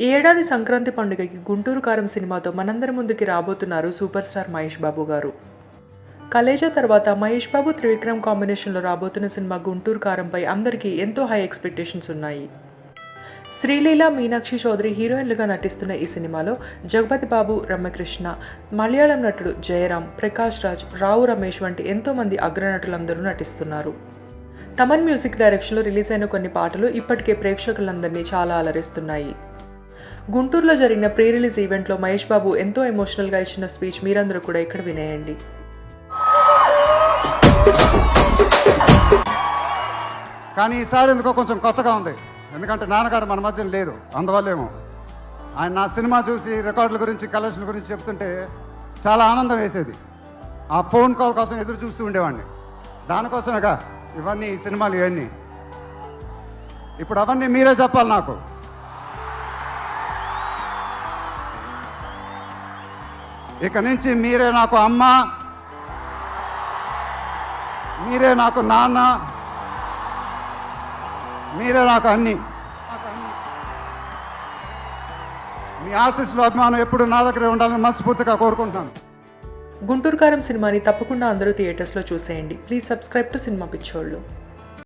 ఈ ఏడాది సంక్రాంతి పండుగకి గుంటూరు కారం సినిమాతో మనందరి ముందుకి రాబోతున్నారు సూపర్ స్టార్ మహేష్ బాబు గారు. కలేజా తర్వాత మహేష్ బాబు త్రివిక్రమ్ కాంబినేషన్లో రాబోతున్న సినిమా గుంటూరు కారంపై అందరికీ ఎంతో హై ఎక్స్పెక్టేషన్స్ ఉన్నాయి. శ్రీలీల మీనాక్షి చౌదరి హీరోయిన్లుగా నటిస్తున్న ఈ సినిమాలో జగపతి బాబు రమ్యకృష్ణ మలయాళం నటుడు జయరాం ప్రకాష్ రాజ్ రావు రమేష్ వంటి ఎంతోమంది అగ్రనటులందరూ నటిస్తున్నారు. తమన్ మ్యూజిక్ డైరెక్షన్లో రిలీజ్ అయిన కొన్ని పాటలు ఇప్పటికే ప్రేక్షకులందరినీ చాలా అలరిస్తున్నాయి. గుంటూరులో జరిగిన ప్రీ రిలీజ్ ఈవెంట్లో మహేష్ బాబు ఎంతో ఎమోషనల్గా ఇచ్చిన స్పీచ్ మీరందరూ కూడా ఇక్కడ వినేయండి. కానీ ఈసారి ఎందుకో కొంచెం కొత్తగా ఉంది. ఎందుకంటే నాన్నగారు మన మధ్య లేరు. అందువల్లేమో. ఆయన నా సినిమా చూసి రికార్డుల గురించి కలెక్షన్ గురించి చెప్తుంటే చాలా ఆనందం వేసేది. ఆ ఫోన్ కాల్ కోసం ఎదురు చూస్తూ ఉండేవాడిని. దానికోసమేగా ఇవన్నీ ఈ సినిమాలు ఇవన్నీ. ఇప్పుడు అవన్నీ మీరే చెప్పాలి నాకు. ఇక నుంచి మీరే నాకు అమ్మ. మీరే నాకు నాన్న. మీరే నాకు అన్ని. మీ ఆశీస్సులు అభిమానం ఎప్పుడు నా దగ్గరే ఉండాలని మనస్ఫూర్తిగా కోరుకుంటున్నాను. గుంటూరుకారం సినిమాని తప్పకుండా అందరూ థియేటర్స్లో చూసేయండి. ప్లీజ్ సబ్స్క్రైబ్ టు సినిమా పిచ్చోళ్ళు.